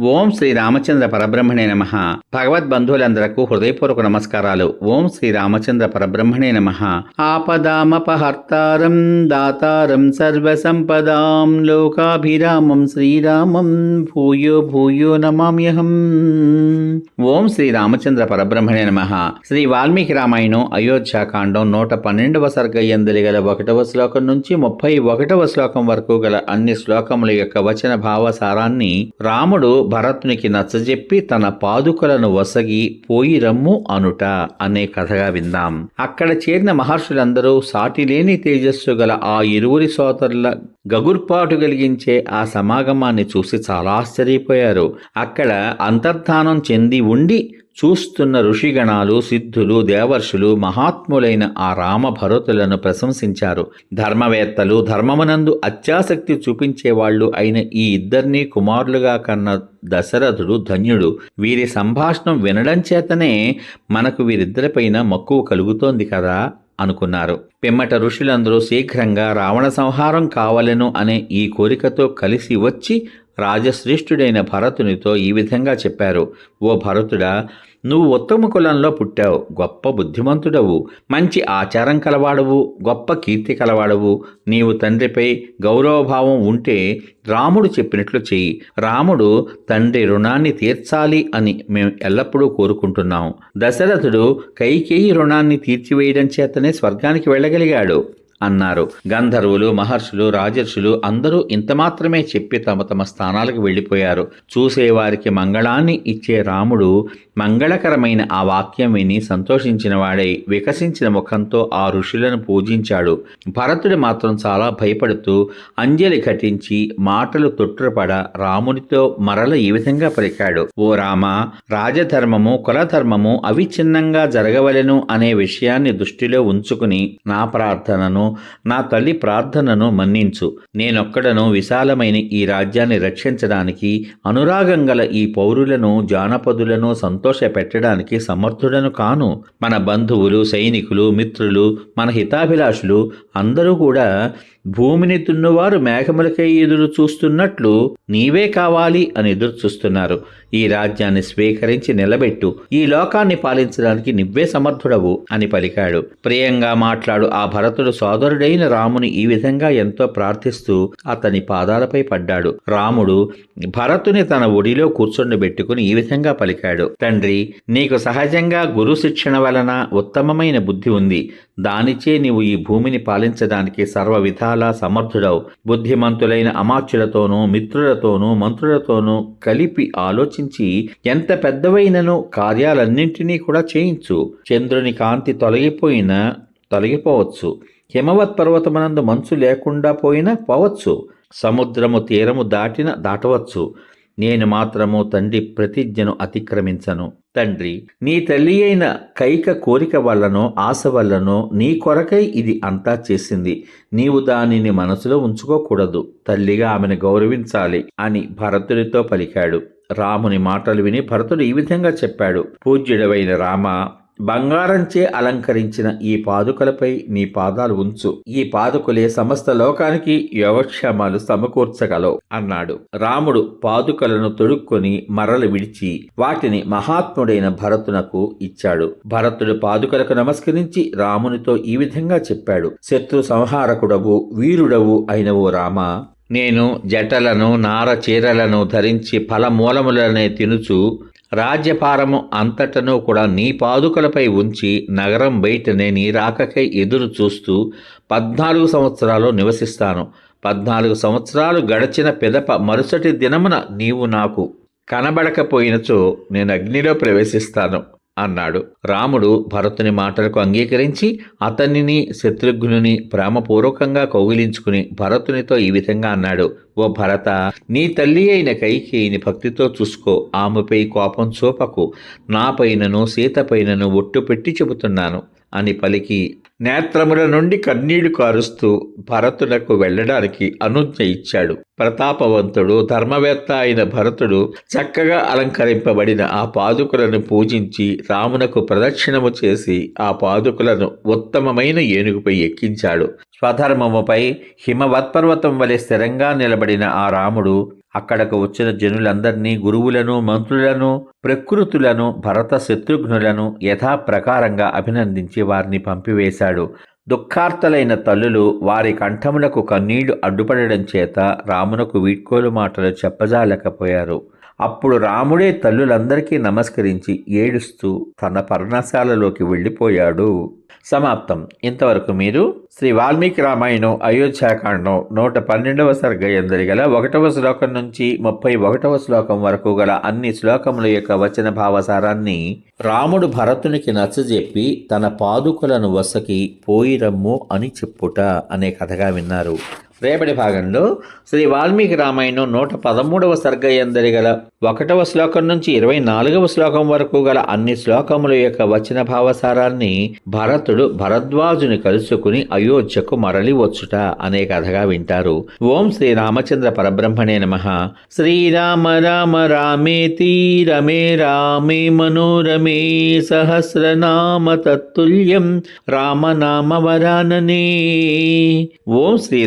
ఓం శ్రీ రామచంద్ర పరబ్రహ్మణే నమ. భగవద్బంధువులందరకు హృదయపూర్వక నమస్కారాలు. ఓం శ్రీ రామచంద్ర పరబ్రహ్మణే నమ. ఆపదామపహర్తారం దాతారం సర్వసంపదాం లోకాభిరామం శ్రీరామం భూయో భూయో నమామ్యహం. ఓం శ్రీ రామచంద్ర పరబ్రహ్మణే నమ. శ్రీ వాల్మీకి రామాయణం అయోధ్యాకాండం నూట పన్నెండవ సర్గ గల ఒకటవ శ్లోకం నుంచి ముప్పై ఒకటవ శ్లోకం వరకు గల అన్ని శ్లోకముల యొక్క వచన భావ సారాన్ని రాముడు భరతునికి నచ్చజెప్పి తన పాదుకలను వసగి పోయి రమ్ము అనుట అనే కథగా విందాం. అక్కడ చేరిన మహర్షులందరూ సాటిలేని తేజస్సు గల ఆ ఇరువురి సోదరుల గగుర్పాటు కలిగించే ఆ సమాగమాన్ని చూసి చాలా ఆశ్చర్యపోయారు. అక్కడ అంతర్ధానం చెంది ఉండి చూస్తున్న ఋషిగణాలు సిద్ధులు దేవర్షులు మహాత్ములైన ఆ రామభరతులను ప్రశంసించారు. ధర్మవేత్తలు ధర్మమునందు అత్యాసక్తి చూపించేవాళ్ళు అయిన ఈ ఇద్దరినీ కుమారులుగా కన్న దశరథుడు ధన్యుడు. వీరి సంభాషణం వినడం చేతనే మనకు వీరిద్దరిపైన మక్కువ కలుగుతోంది కదా అనుకున్నారు. పిమ్మట ఋషులందరూ శీఘ్రంగా రావణ సంహారం కావలను అనే ఈ కోరికతో కలిసి వచ్చి రాజశ్రేష్ఠుడైన భరతునితో ఈ విధంగా చెప్పారు. ఓ భరతుడా నువ్వు ఉత్తమ కులంలో పుట్టావు. గొప్ప బుద్ధిమంతుడవు. మంచి ఆచారం కలవాడవు. గొప్ప కీర్తి కలవాడవు. నీవు తండ్రిపై గౌరవభావం ఉంటే రాముడు చెప్పినట్లు చెయ్యి. రాముడు తండ్రి రుణాన్ని తీర్చాలి అని మేము ఎల్లప్పుడూ కోరుకుంటున్నాం. దశరథుడు కైకేయి రుణాన్ని తీర్చివేయడం చేతనే స్వర్గానికి వెళ్ళగలిగాడు. అన్నారు. గంధర్వులు మహర్షులు రాజర్షులు అందరూ ఇంత మాత్రమే చెప్పి తమ తమ స్థానాలకు వెళ్ళిపోయారు. చూసేవారికి మంగళాన్ని ఇచ్చే రాముడు మంగళకరమైన ఆ వాక్యం విని సంతోషించిన వాడై వికసించిన ముఖంతో ఆ ఋషులను పూజించాడు. భరతుడు మాత్రం చాలా భయపడుతూ అంజలి ఘటించి మాటలు తొట్టుపడ రామునితో మరల ఈ విధంగా పలికాడు. ఓ రామ రాజధర్మము కులధర్మము అవిచ్ఛిన్నంగా జరగవలెను అనే విషయాన్ని దృష్టిలో ఉంచుకుని నా ప్రార్థనను నా తల్లి ప్రార్థనను మన్నించు. నేనొక్కడను విశాలమైన ఈ రాజ్యాన్ని రక్షించడానికి అనురాగం గల ఈ పౌరులను జానపదులను సంతోష పెట్టడానికి సమర్థుడను కాను. మన బంధువులు సైనికులు మిత్రులు మన హితాభిలాషులు అందరూ కూడా భూమిని తున్నువారు మేఘములకై ఎదురు చూస్తున్నట్లు నీవే కావాలి అని ఎదురు చూస్తున్నారు. ఈ రాజ్యాన్ని స్వీకరించి నిలబెట్టు. ఈ లోకాన్ని పాలించడానికి నువ్వే సమర్థుడవు అని పలికాడు. ప్రియంగా మాట్లాడు ఆ భరతుడు సోదరుడైన రాముని ఈ విధంగా ఎంతో ప్రార్థిస్తూ అతని పాదాలపై పడ్డాడు. రాముడు భరతుని తన ఒడిలో కూర్చొండబెట్టుకుని ఈ విధంగా పలికాడు. తండ్రి నీకు సహజంగా గురు శిక్షణ వలన ఉత్తమమైన బుద్ధి ఉంది. దానిచే నీవు ఈ భూమిని పాలించడానికి సర్వ విధాలా సమర్థుడవు. బుద్ధిమంతులైన అమాత్యులతోనూ మిత్రులతోనూ మంత్రులతోనూ కలిపి ఆలోచించి ఎంత పెద్దవైనను కార్యాలన్నింటినీ కూడా చేయించు. చంద్రుని కాంతి తొలగిపోయినా తొలగిపోవచ్చు. హిమవత్ పర్వతమనందు మంచు లేకుండా పోయినా పోవచ్చు. సముద్రము తీరము దాటిన దాటవచ్చు. నేను మాత్రము తండ్రి ప్రతిజ్ఞను అతిక్రమించను. తండ్రి నీ తల్లి అయిన కైక కోరిక వల్లనో ఆశ వల్లనో నీ కొరకై ఇది అంతా చేసింది. నీవు దానిని మనసులో ఉంచుకోకూడదు. తల్లిగా ఆమెను గౌరవించాలి అని భరతుడితో పలికాడు. రాముని మాటలు విని భరతుడు ఈ విధంగా చెప్పాడు. పూజ్యుడవైన రామ బంగారంచే అలంకరించిన ఈ పాదుకలపై నీ పాదాలు ఉంచు. ఈ పాదుకలే సమస్త లోకానికి యోగక్షేమాలు సమకూర్చగలవు అన్నాడు. రాముడు పాదుకలను తొడుక్కొని మరలు విడిచి వాటిని మహాత్ముడైన భరతునకు ఇచ్చాడు. భరతుడు పాదుకలకు నమస్కరించి రామునితో ఈ విధంగా చెప్పాడు. శత్రు సంహారకుడవు వీరుడవు అయినవు రామ నేను జటలను నార చీరలను ధరించి ఫలమూలములనే తినుచు రాజ్యపారము అంతటను కూడా నీ పాదుకలపై ఉంచి నగరం బయటనే నీ రాకకై ఎదురు చూస్తూ పద్నాలుగు సంవత్సరాలు నివసిస్తాను. పద్నాలుగు సంవత్సరాలు గడిచిన పెదప మరుసటి దినమున నీవు నాకు కనబడకపోయినచో నేను అగ్నిలో ప్రవేశిస్తాను. అన్నాడు. రాముడు భరతుని మాటలకు అంగీకరించి అతనిని శత్రుఘ్నుని ప్రేమపూర్వకంగా కౌగిలించుకుని భరతునితో ఈ విధంగా అన్నాడు. ఓ భరత నీ తల్లి అయిన కైకేయిని భక్తితో చూసుకో. ఆమెపై కోపం చూపకు. నాపైనను సీతపైనను ఒట్టు పెట్టి చెబుతున్నాను. అని పలికి నేత్రముల నుండి కన్నీళ్ళు కారుస్తూ భరతునకు వెళ్ళడానికి అనుజ్ఞ ఇచ్చాడు. ప్రతాపవంతుడు ధర్మవేత్త అయిన భరతుడు చక్కగా అలంకరింపబడిన ఆ పాదుకులను పూజించి రామునకు ప్రదక్షిణము చేసి ఆ పాదుకులను ఉత్తమమైన ఏనుగుపై ఎక్కించాడు. స్వధర్మముపై హిమవత్పర్వతం వలె స్థిరంగా నిలబడిన ఆ రాముడు అక్కడకు వచ్చిన జనులందరినీ గురువులను మంత్రులను ప్రకృతులను భరత శత్రుఘ్నులను యథాప్రకారంగా అభినందించి వారిని పంపివేశాడు. దుఃఖార్తలైన తల్లులు వారి కంఠములకు కన్నీళ్ళు అడ్డుపడడం చేత రామునకు వీడ్కోలు మాటలు చెప్పజాలకపోయారు. అప్పుడు రాముడే తల్లులందరికీ నమస్కరించి ఏడుస్తూ తన పర్ణశాలలోకి వెళ్ళిపోయాడు. సమాప్తం. ఇంతవరకు మీరు శ్రీ వాల్మీకి రామాయణం అయోధ్యాకాండం నూట పన్నెండవ సర్గయందరి గల ఒకటవ శ్లోకం నుంచి ముప్పై ఒకటవ శ్లోకం వరకు గల అన్ని శ్లోకముల యొక్క వచన భావసారాన్ని రాముడు భరతునికి నచ్చజెప్పి తన పాదుకలను వసకి పోయిరమ్ము అని చెప్పుట అనే కథగా విన్నారు. రేపటి భాగంలో శ్రీ వాల్మీకి రామాయణం నూట పదమూడవ సర్గ ఎందరి గల ఒకటవ శ్లోకం నుంచి ఇరవై నాలుగవ శ్లోకం వరకు గల అన్ని శ్లోకముల యొక్క వచన భావసారాన్ని భరతుడు భరద్వాజుని కలుసుకుని అయోధ్యకు మరలి వచ్చుట అనే కథగా వింటారు. ఓం శ్రీ రామచంద్ర పరబ్రహ్మణే నమ. శ్రీరామ రామ రామేతి రమే రామే మనోరమే సహస్రనామ తత్తుల్యం రామనామ వరాననే. ఓం శ్రీ